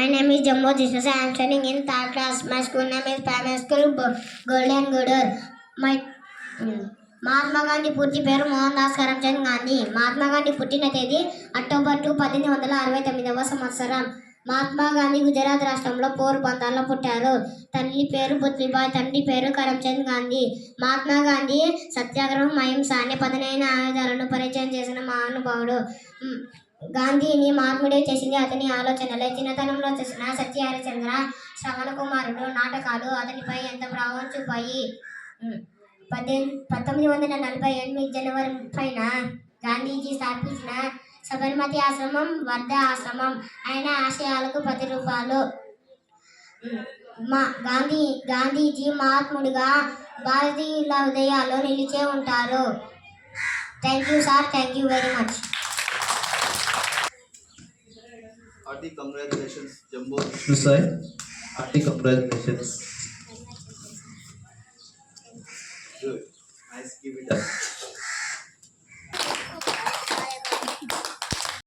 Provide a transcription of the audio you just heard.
My name is Jumbo. Jesus. I am studying in third class. My school name is primary school Golden Gooder. My Mahatma Gandhi పూర్తి పేరు మోహన్ దాస్ కరమ్చంద్ గాంధీ. మహాత్మా గాంధీ పుట్టిన తేదీ October two పద్దెనిమిది వందల అరవై తొమ్మిదవ సంవత్సరం. మహాత్మా గాంధీ గుజరాత్ రాష్ట్రంలో పోరుబందర్లో పుట్టారు. తల్లి పేరు పుత్లిబాయ్ తండ్రి పేరు కరమ్చంద్ గాంధీ. మహాత్మా గాంధీ సత్యాగ్రహం అహింస అనే పదునైన ఆయుధాలను పరిచయం చేసిన మహానుభావుడు. గాంధీని మహాత్ముడే చేసింది. అతని ఆలోచనలే చిన్నతనంలో చేసిన సత్య హరిచంద్ర శ్రవణ కుమారుడు నాటకాలు అతనిపై ఎంత ప్రభావం చూపాయి? పద్దెనిమిది పంతొమ్మిది వందల నలభై ఎనిమిది జనవరి ముప్పైన గాంధీజీ స్థాపించిన సబర్మతి ఆశ్రమం వర్ధ ఆశ్రమం ఆయన ఆశయాలకు పది రూపాయలు. మా గాంధీ గాంధీజీ మహాత్ముడిగా భారతీయుల హృదయాల్లో నిలిచే ఉంటారు. Thank you sir. Thank you very much. Hardik congratulation jumbo आहे. हार्दिक congratulation good nice give it